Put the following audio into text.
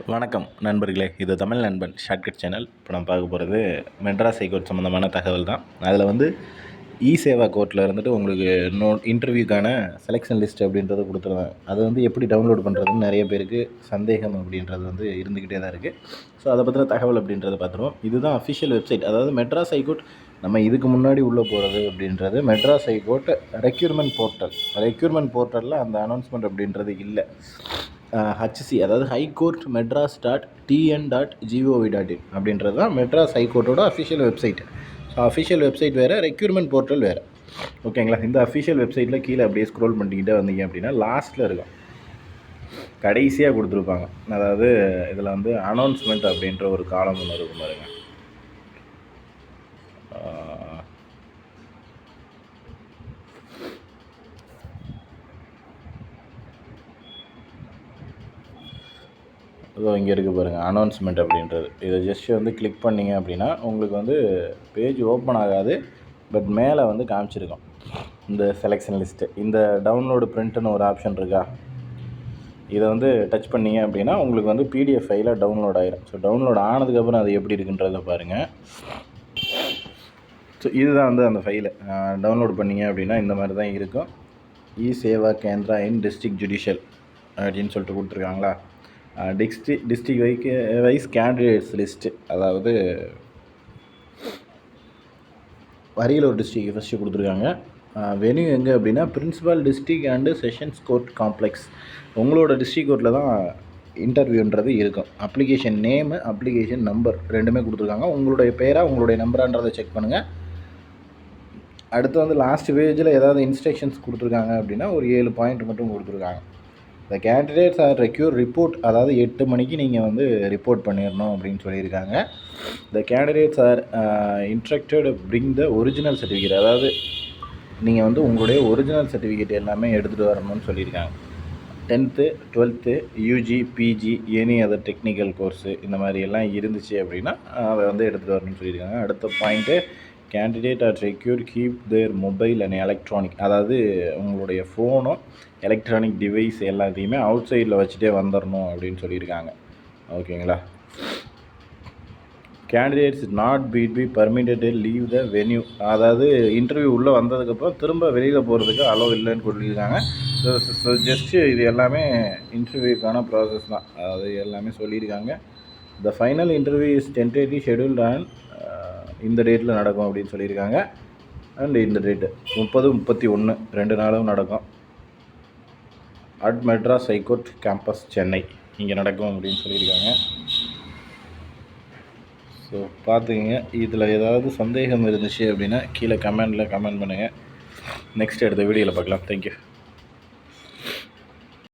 வணக்கம் நண்பர்களே இது தமிழ் நண்பன் ஷார்ட்கட் சேனல் இப்போ நம்ம பார்க்க போகிறது மெட்ராஸ் ஹைகோர்ட் சம்மந்தமான தகவல் தான். அதில் வந்து இ சேவா கோர்ட்டில் இருந்துட்டு உங்களுக்கு நோ இன்டர்வியூக்கான செலெக்ஷன் லிஸ்ட் அப்படின்றது கொடுத்துருவேன் அது வந்து எப்படி டவுன்லோட் பண்ணுறதுன்னு நிறைய பேருக்கு சந்தேகம் அப்படின்றது வந்து இருந்துக்கிட்டே தான் இருக்குது ஸோ அதை பற்றின தகவல் அப்படின்றத பார்த்துருவோம். இதுதான் அஃபிஷியல் வெப்சைட் அதாவது மெட்ராஸ் ஹைகோர்ட் நம்ம இதுக்கு முன்னாடி உள்ளே போகிறது அப்படின்றது Madras high court requirement portal requirement போர்ட்டலில் அந்த அனௌன்ஸ்மெண்ட் அப்படின்றது இல்லை. ஹச்சி அதாவது high court Madras dot TN dot GOV dot in அப்படின்றது தான் Madras ஹைகோர்ட்டோட official website so official website வேறு ரெக்யூர்மெண்ட் போர்ட்டல் வேறு. ஓகேங்களா இந்த அஃபிஷியல் வெப்சைட்டில் கீழே அப்படியே ஸ்க்ரோல் பண்ணிக்கிட்டே வந்தீங்க அப்படின்னா லாஸ்ட்டில் இருக்கும். கடைசியாக கொடுத்துருப்பாங்க. அதாவது இதில் வந்து அனௌன்ஸ்மெண்ட் அப்படின்ற ஒரு காலம் ஒன்று இருக்கும் பாருங்கள் இதோ இங்கே இருக்குது பாருங்கள் அனௌன்ஸ்மெண்ட் அப்படின்றது. இதை ஜஸ்ட் வந்து கிளிக் பண்ணிங்க அப்படின்னா உங்களுக்கு வந்து பேஜ் ஓப்பன் ஆகாது பட் மேலே வந்து காமிச்சிருக்கும். இந்த செலெக்ஷன் லிஸ்ட்டு இந்த டவுன்லோடு பிரிண்ட்டுன்னு ஒரு ஆப்ஷன் இருக்கா? இதை வந்து டச் பண்ணீங்க அப்படின்னா உங்களுக்கு வந்து பிடிஎஃப் ஃபைலாக டவுன்லோட் ஆகிடும் ஸோ டவுன்லோட் ஆனதுக்கப்புறம் அது எப்படி இருக்குன்றத பாருங்கள் ஸோ இதுதான் வந்து அந்த ஃபைலு டவுன்லோட் பண்ணீங்க அப்படின்னா இந்த மாதிரி தான் இருக்கும். E Seva Kendra in district judicial அப்படின்னு சொல்லிட்டு கொடுத்துருக்காங்களா? டிஸ்ட்ரி டிஸ்ட்ரிக் வைக்கு வைஸ் கேண்டிடேட்ஸ் லிஸ்ட்டு அதாவது அரியலூர் டிஸ்ட்ரிக் ஃபஸ்ட்டு கொடுத்துருக்காங்க. வென்யூ எங்கே அப்படின்னா principal district and sessions court complex உங்களோட டிஸ்ட்ரிக் கோர்ட்டில் தான் இன்டர்வியூன்றது இருக்கும். அப்ளிகேஷன் நேமு அப்ளிகேஷன் நம்பர் ரெண்டுமே கொடுத்துருக்காங்க. உங்களுடைய பேராக உங்களுடைய நம்பரான்றதை செக் பண்ணுங்கள் அடுத்து வந்து லாஸ்ட் பேஜில் ஏதாவது இன்ஸ்ட்ரக்ஷன்ஸ் கொடுத்துருக்காங்க அப்படின்னா ஒரு ஏழு பாயிண்ட் மட்டும் கொடுத்துருக்காங்க. The candidates are require report அதாவது எட்டு மணிக்கு நீங்கள் வந்து ரிப்போர்ட் பண்ணிடணும் அப்படின்னு சொல்லியிருக்காங்க. The candidates are instructed bring the original certificate அதாவது நீங்கள் வந்து உங்களுடைய ஒரிஜினல் சர்டிஃபிகேட் எல்லாமே எடுத்துகிட்டு வரணும்னு சொல்லியிருக்காங்க. Tenth twelfth UG PG any other technical course இந்த மாதிரி எல்லாம் இருந்துச்சு அப்படின்னா அதை வந்து எடுத்துகிட்டு வரணும்னு சொல்லியிருக்காங்க. அடுத்த point candidate are require keep their mobile and electronic அதாவது உங்களுடைய ஃபோனும் எலக்ட்ரானிக் டிவைஸ் எல்லாத்தையுமே அவுட் சைடில் வச்சுட்டே வந்துடணும் அப்படின்னு சொல்லியிருக்காங்க. ஓகேங்களா? Candidates not beat be permitted leave the venue அதாவது இன்டர்வியூ உள்ளே வந்ததுக்கப்புறம் திரும்ப வெளியில் போகிறதுக்கு அலோவ் இல்லைன்னு சொல்லியிருக்காங்க. ஸோ ஸோ ஜஸ்ட்டு இது எல்லாமே இன்டர்வியூக்கான ப்ராசஸ் தான். அது எல்லாமே சொல்லியிருக்காங்க. The final interview is tentative scheduled and இந்த டேட்டில் நடக்கும் அப்படின்னு சொல்லியிருக்காங்க. அண்ட் இந்த டேட்டு முப்பது முப்பத்தி ஒன்று ரெண்டு நாளும் நடக்கும். At Madras high court campus Chennai இங்கே நடக்கும் அப்படின்னு சொல்லியிருக்காங்க. ஸோ பார்த்துக்கங்க. இதில் ஏதாவது சந்தேகம் இருந்துச்சு அப்படின்னா கீழே கமெண்டில் கமெண்ட் பண்ணுங்கள் நெக்ஸ்ட் எடுத்த வீடியோவில் பார்க்கலாம். தேங்க்யூ